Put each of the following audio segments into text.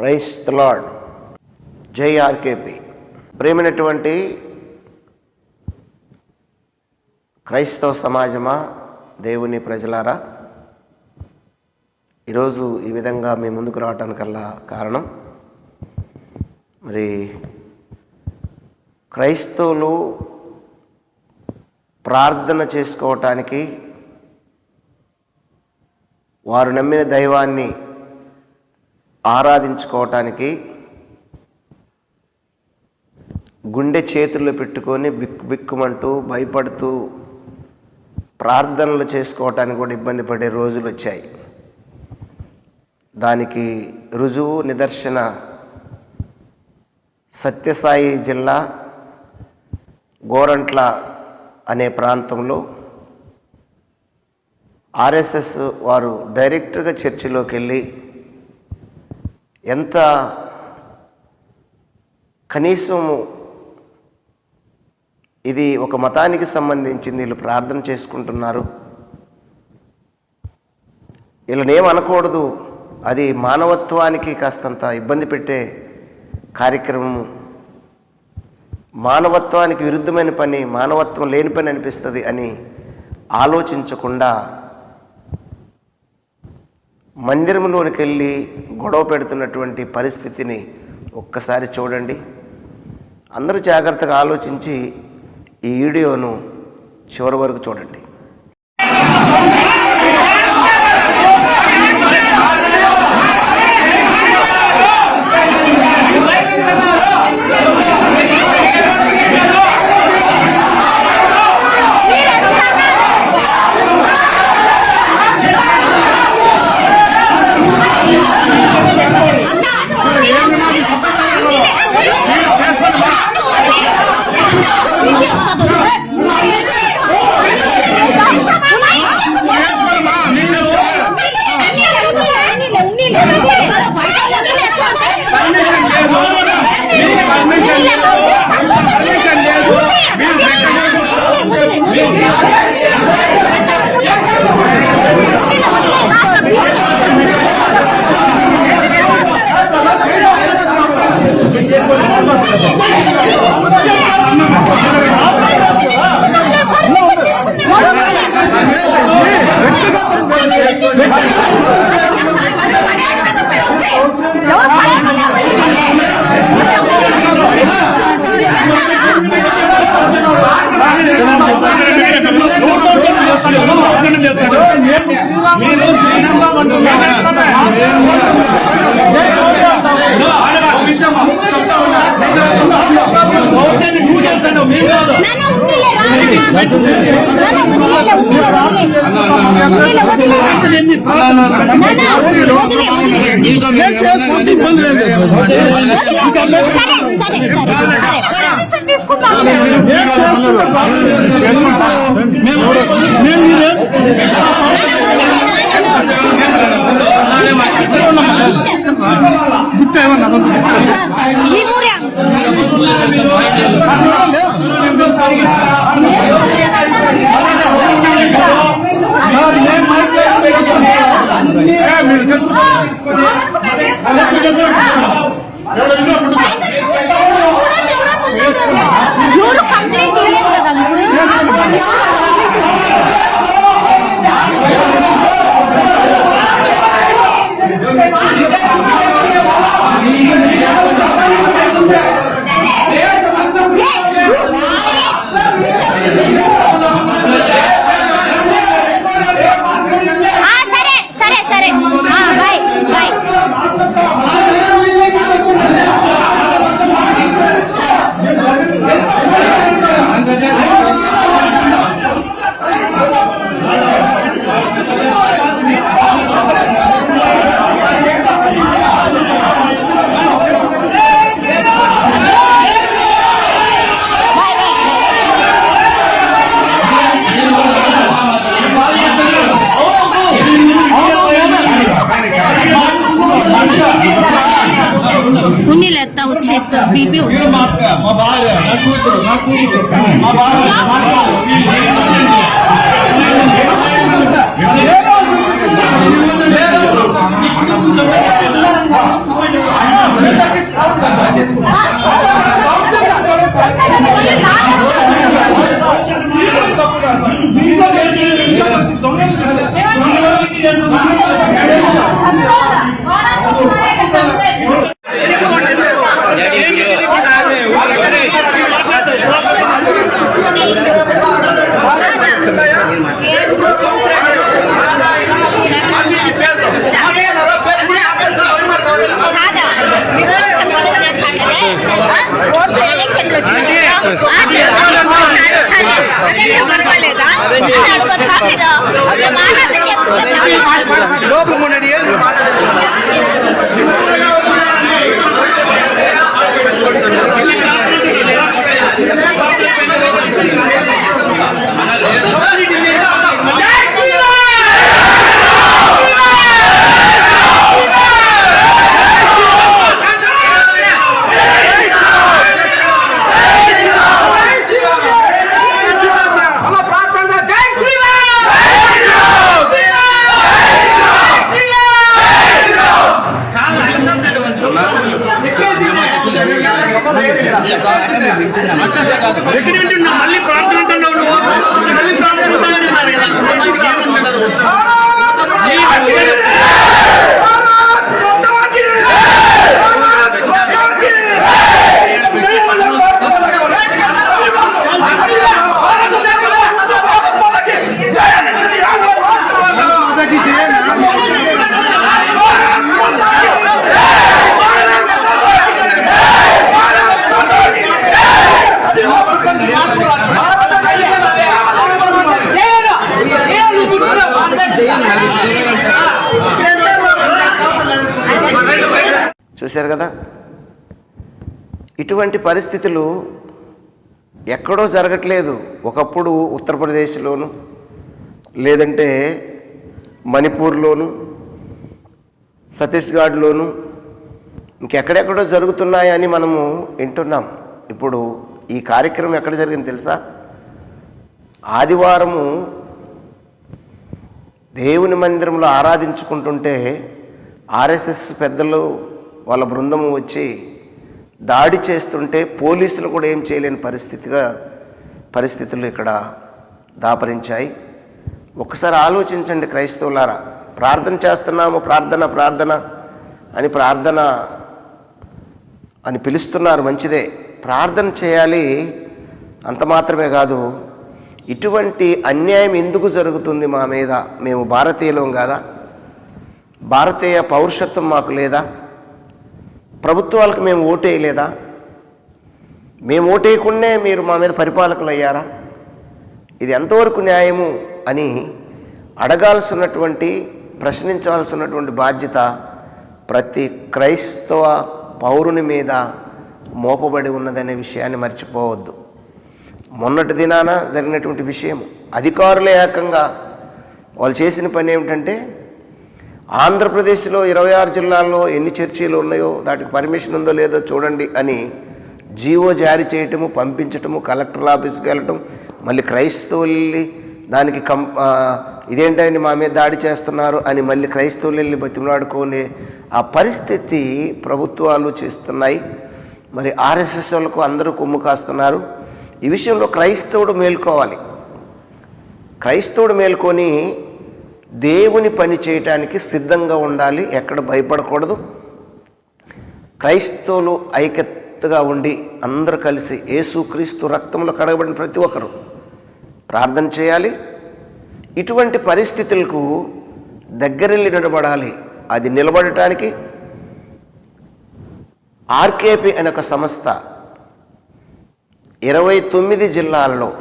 Price lord. జేఆర్కేపి ప్రేమైనటువంటి క్రైస్తవ సమాజమా దేవుని ప్రజలారా? ఈరోజు ఈ విధంగా మీ ముందుకు రావటానికల్లా కారణం మరి క్రైస్తవులు ప్రార్థన చేసుకోవటానికి వారు నమ్మిన దైవాన్ని ఆరాధించుకోవటానికి గుండె చేతుల్లో పెట్టుకొని బిక్కు బిక్కుమంటూ భయపడుతూ ప్రార్థనలు చేసుకోవటానికి కూడా ఇబ్బంది పడే రోజులు వచ్చాయి. దానికి రుజువు నిదర్శన సత్యసాయి జిల్లా గోరంట్ల అనే ప్రాంతంలో ఆర్ఎస్ఎస్ వారు డైరెక్ట్గా చర్చిలోకి వెళ్ళి ఎంత కనీసం ఇది ఒక మతానికి సంబంధించింది వీళ్ళు ప్రార్థన చేసుకుంటున్నారు. వీళ్ళని అనకూడదు. అది మానవత్వానికి కాస్తంత ఇబ్బంది పెట్టే కార్యక్రమము మానవత్వానికి విరుద్ధమైన పని మానవత్వం లేని పని అనిపిస్తుంది అని ఆలోచించకుండా మందిరంలోనికి వెళ్ళి గొడవ పెడుతున్నటువంటి పరిస్థితిని ఒక్కసారి చూడండి. అందరూ జాగ్రత్తగా ఆలోచించి ఈ వీడియోను చివరి వరకు చూడండి. తీసుకుంటాం 100달만 남았는데. 이고량. ఎవరు కంప్లైంట్ చేయలేదు కదా Вірите? లోపల ఉండండి ఏం ఎక్కడ వింటున్నావు మళ్ళీ ప్రార్థన చూశారు కదా? ఇటువంటి పరిస్థితులు ఎక్కడో జరగట్లేదు. ఒకప్పుడు ఉత్తరప్రదేశ్లోను లేదంటే మణిపూర్లోను ఛత్తీస్గఢ్లోను ఇంకెక్కడెక్కడో జరుగుతున్నాయని మనము వింటున్నాం. ఇప్పుడు ఈ కార్యక్రమం ఎక్కడ జరిగింది తెలుసా? ఆదివారము దేవుని మందిరంలో ఆరాధించుకుంటుంటే ఆర్ఎస్ఎస్ పెద్దలు వాళ్ళ బృందము వచ్చి దాడి చేస్తుంటే పోలీసులు కూడా ఏం చేయలేని పరిస్థితిగా పరిస్థితులు ఇక్కడ దాపరించాయి. ఒకసారి ఆలోచించండి క్రైస్తవులారా. ప్రార్థన చేస్తున్నాము ప్రార్థన ప్రార్థన అని ప్రార్థన అని పిలుస్తున్నారు మంచిదే. ప్రార్థన చేయాలి అంత మాత్రమే కాదు. ఇటువంటి అన్యాయం ఎందుకు జరుగుతుంది మా మీద? మేము భారతీయులం కాదా? భారతీయ పౌరుషత్వం మాకు లేదా? ప్రభుత్వాలకు మేము ఓటేయలేదా? మేము ఓటేయకుండానే మీరు మా మీద పరిపాలకులు అయ్యారా ఇది ఎంతవరకు న్యాయము అని అడగాల్సినటువంటి ప్రశ్నించాల్సినటువంటి బాధ్యత ప్రతి క్రైస్తవ పౌరుని మీద మోపబడి ఉన్నదనే విషయాన్ని మర్చిపోవద్దు. మొన్నటి దినాన జరిగినటువంటి విషయం అధికారులే ఏకంగా వాళ్ళు చేసిన పని ఏమిటంటే ఆంధ్రప్రదేశ్లో ఇరవై ఆరు జిల్లాల్లో ఎన్ని చర్చీలు ఉన్నాయో దాటికి పర్మిషన్ ఉందో లేదో చూడండి అని జీవో జారీ చేయటము పంపించటము కలెక్టర్ ఆఫీస్కి వెళ్ళటం మళ్ళీ క్రైస్తవులు వెళ్ళి దానికి కం ఇదేంటని మా మీద దాడి చేస్తున్నారు అని మళ్ళీ క్రైస్తవులు వెళ్ళి బతిమలాడుకునే ఆ పరిస్థితి ప్రభుత్వాలు చేస్తున్నాయి. మరి ఆర్ఎస్ఎస్ వాళ్ళకు అందరూ కొమ్ము కాస్తున్నారు. ఈ విషయంలో క్రైస్తవుడు మేల్కోవాలి. క్రైస్తవుడు మేల్కొని దేవుని పని చేయటానికి సిద్ధంగా ఉండాలి ఎక్కడ భయపడకూడదు. క్రైస్తవులు ఐక్యతగా ఉండి అందరూ కలిసి యేసుక్రీస్తు రక్తంలో కడగబడిన ప్రతి ఒక్కరు ప్రార్థన చేయాలి. ఇటువంటి పరిస్థితులకు దగ్గరెళ్ళి నిలబడాలి. అది నిలబడటానికి ఆర్కేపీ అనే ఒక సంస్థ ఇరవై తొమ్మిది జిల్లాల్లో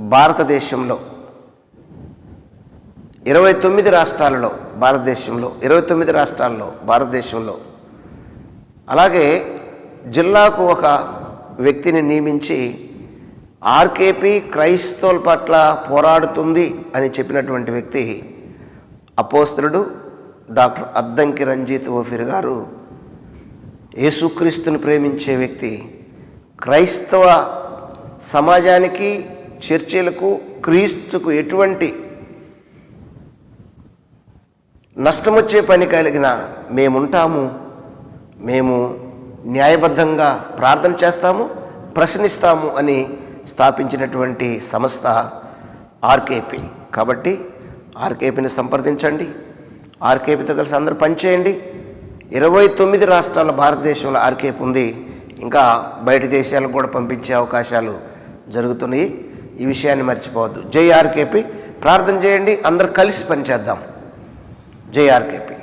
భారతదేశంలో ఇరవై తొమ్మిది రాష్ట్రాలలో భారతదేశంలో ఇరవై తొమ్మిది రాష్ట్రాల్లో భారతదేశంలో. అలాగే జిల్లాకు ఒక వ్యక్తిని నియమించి ఆర్కేపీ క్రైస్తవుల పట్ల పోరాడుతుంది అని చెప్పినటువంటి వ్యక్తి అపోస్తులుడు డాక్టర్ అద్దంకి రంజిత్ ఓఫిర్ గారు. యేసుక్రీస్తుని ప్రేమించే వ్యక్తి క్రైస్తవ సమాజానికి చర్చిలకు క్రీస్తుకు ఎటువంటి నష్టం వచ్చే పని కలిగిన మేముంటాము. మేము న్యాయబద్ధంగా ప్రార్థన చేస్తాము ప్రశ్నిస్తాము అని స్థాపించినటువంటి సంస్థ ఆర్కేపీ. కాబట్టి ఆర్కేపీని సంప్రదించండి. ఆర్కేపీతో కలిసి అందరూ పనిచేయండి. ఇరవై తొమ్మిది రాష్ట్రాల భారతదేశంలో ఆర్కేపీ ఉంది. ఇంకా బయట దేశాలకు కూడా పంపించే అవకాశాలు జరుగుతున్నాయి. ఈ విషయాన్ని మర్చిపోవద్దు. జై ఆర్కేపీ. ప్రార్థన చేయండి. అందరు కలిసి పనిచేద్దాం. జై ఆర్కేపీ